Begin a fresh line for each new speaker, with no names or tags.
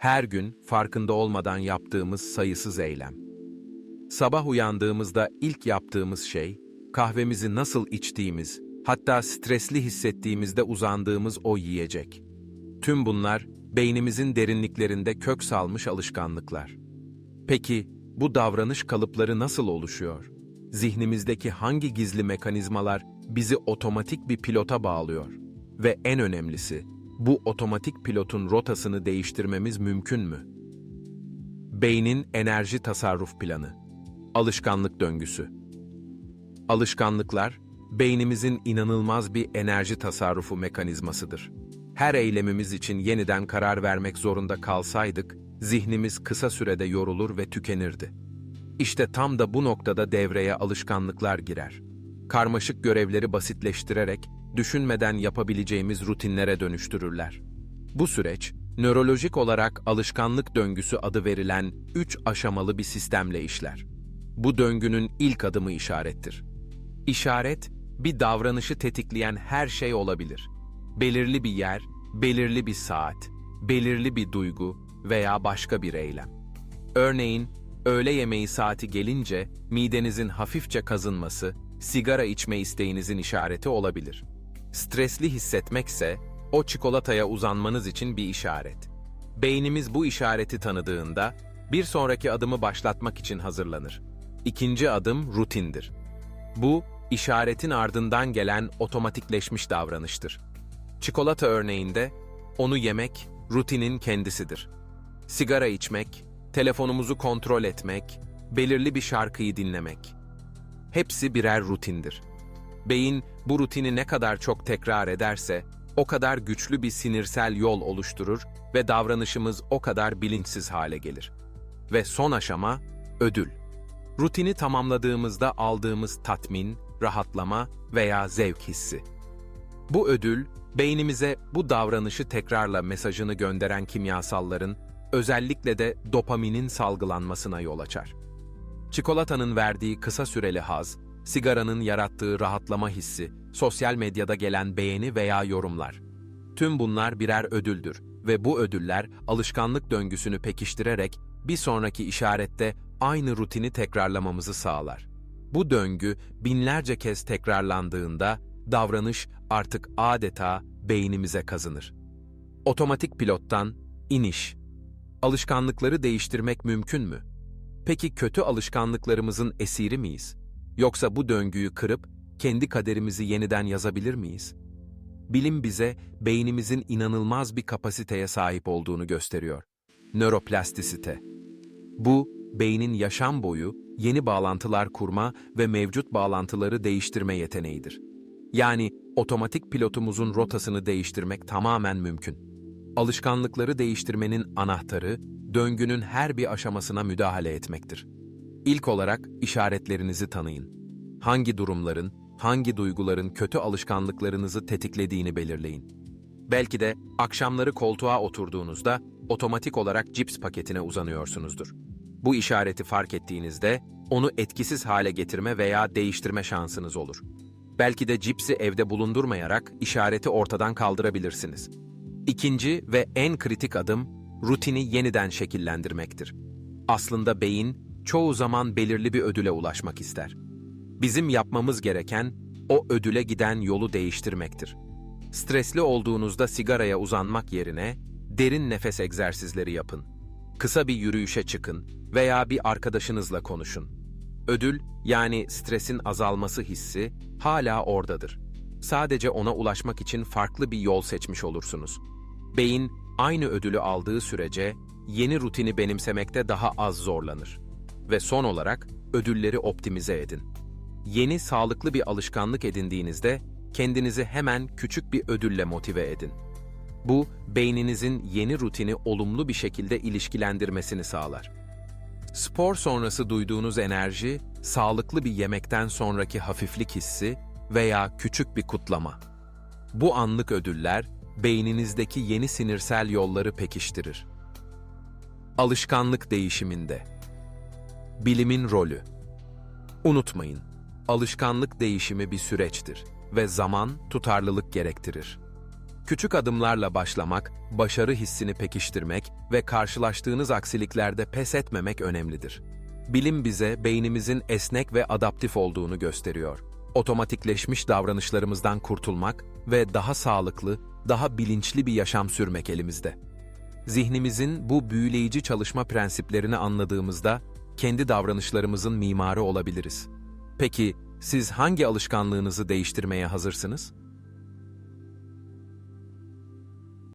Her gün farkında olmadan yaptığımız sayısız eylem. Sabah uyandığımızda ilk yaptığımız şey, kahvemizi nasıl içtiğimiz, hatta stresli hissettiğimizde uzandığımız o yiyecek. Tüm bunlar beynimizin derinliklerinde kök salmış alışkanlıklar. Peki bu davranış kalıpları nasıl oluşuyor? Zihnimizdeki hangi gizli mekanizmalar bizi otomatik bir pilota bağlıyor? Ve en önemlisi, bu otomatik pilotun rotasını değiştirmemiz mümkün mü? Beynin enerji tasarruf planı. Alışkanlık döngüsü. Alışkanlıklar, beynimizin inanılmaz bir enerji tasarrufu mekanizmasıdır. Her eylemimiz için yeniden karar vermek zorunda kalsaydık, zihnimiz kısa sürede yorulur ve tükenirdi. İşte tam da bu noktada devreye alışkanlıklar girer. Karmaşık görevleri basitleştirerek, düşünmeden yapabileceğimiz rutinlere dönüştürürler. Bu süreç, nörolojik olarak alışkanlık döngüsü adı verilen üç aşamalı bir sistemle işler. Bu döngünün ilk adımı işarettir. İşaret, bir davranışı tetikleyen her şey olabilir. Belirli bir yer, belirli bir saat, belirli bir duygu veya başka bir eylem. Örneğin, öğle yemeği saati gelince midenizin hafifçe kazınması, sigara içme isteğinizin işareti olabilir. Stresli hissetmekse, o çikolataya uzanmanız için bir işaret. Beynimiz bu işareti tanıdığında, bir sonraki adımı başlatmak için hazırlanır. İkinci adım rutindir. Bu, işaretin ardından gelen otomatikleşmiş davranıştır. Çikolata örneğinde, onu yemek, rutinin kendisidir. Sigara içmek, telefonumuzu kontrol etmek, belirli bir şarkıyı dinlemek. Hepsi birer rutindir. Beyin bu rutini ne kadar çok tekrar ederse, o kadar güçlü bir sinirsel yol oluşturur ve davranışımız o kadar bilinçsiz hale gelir. Ve son aşama, ödül. Rutini tamamladığımızda aldığımız tatmin, rahatlama veya zevk hissi. Bu ödül, beynimize bu davranışı tekrarla mesajını gönderen kimyasalların, özellikle de dopaminin salgılanmasına yol açar. Çikolatanın verdiği kısa süreli haz, sigaranın yarattığı rahatlama hissi, sosyal medyada gelen beğeni veya yorumlar. Tüm bunlar birer ödüldür ve bu ödüller alışkanlık döngüsünü pekiştirerek bir sonraki işarette aynı rutini tekrarlamamızı sağlar. Bu döngü binlerce kez tekrarlandığında davranış artık adeta beynimize kazınır. Otomatik pilottan iniş. Alışkanlıkları değiştirmek mümkün mü? Peki kötü alışkanlıklarımızın esiri miyiz? Yoksa bu döngüyü kırıp kendi kaderimizi yeniden yazabilir miyiz? Bilim bize beynimizin inanılmaz bir kapasiteye sahip olduğunu gösteriyor. Nöroplastisite. Bu, beynin yaşam boyu yeni bağlantılar kurma ve mevcut bağlantıları değiştirme yeteneğidir. Yani otomatik pilotumuzun rotasını değiştirmek tamamen mümkün. Alışkanlıkları değiştirmenin anahtarı, döngünün her bir aşamasına müdahale etmektir. İlk olarak işaretlerinizi tanıyın. Hangi durumların, hangi duyguların kötü alışkanlıklarınızı tetiklediğini belirleyin. Belki de akşamları koltuğa oturduğunuzda otomatik olarak cips paketine uzanıyorsunuzdur. Bu işareti fark ettiğinizde onu etkisiz hale getirme veya değiştirme şansınız olur. Belki de cipsi evde bulundurmayarak işareti ortadan kaldırabilirsiniz. İkinci ve en kritik adım rutini yeniden şekillendirmektir. Aslında beyin çoğu zaman belirli bir ödüle ulaşmak ister. Bizim yapmamız gereken o ödüle giden yolu değiştirmektir. Stresli olduğunuzda sigaraya uzanmak yerine derin nefes egzersizleri yapın. Kısa bir yürüyüşe çıkın veya bir arkadaşınızla konuşun. Ödül yani stresin azalması hissi hala oradadır. Sadece ona ulaşmak için farklı bir yol seçmiş olursunuz. Beyin aynı ödülü aldığı sürece yeni rutini benimsemekte daha az zorlanır. Ve son olarak ödülleri optimize edin. Yeni sağlıklı bir alışkanlık edindiğinizde kendinizi hemen küçük bir ödülle motive edin. Bu, beyninizin yeni rutini olumlu bir şekilde ilişkilendirmesini sağlar. Spor sonrası duyduğunuz enerji, sağlıklı bir yemekten sonraki hafiflik hissi veya küçük bir kutlama. Bu anlık ödüller, beyninizdeki yeni sinirsel yolları pekiştirir. Alışkanlık değişiminde Bilimin rolü Unutmayın, alışkanlık değişimi bir süreçtir ve zaman tutarlılık gerektirir. Küçük adımlarla başlamak, başarı hissini pekiştirmek ve karşılaştığınız aksiliklerde pes etmemek önemlidir. Bilim bize beynimizin esnek ve adaptif olduğunu gösteriyor. Otomatikleşmiş davranışlarımızdan kurtulmak ve daha sağlıklı, daha bilinçli bir yaşam sürmek elimizde. Zihnimizin bu büyüleyici çalışma prensiplerini anladığımızda kendi davranışlarımızın mimarı olabiliriz. Peki siz hangi alışkanlığınızı değiştirmeye hazırsınız?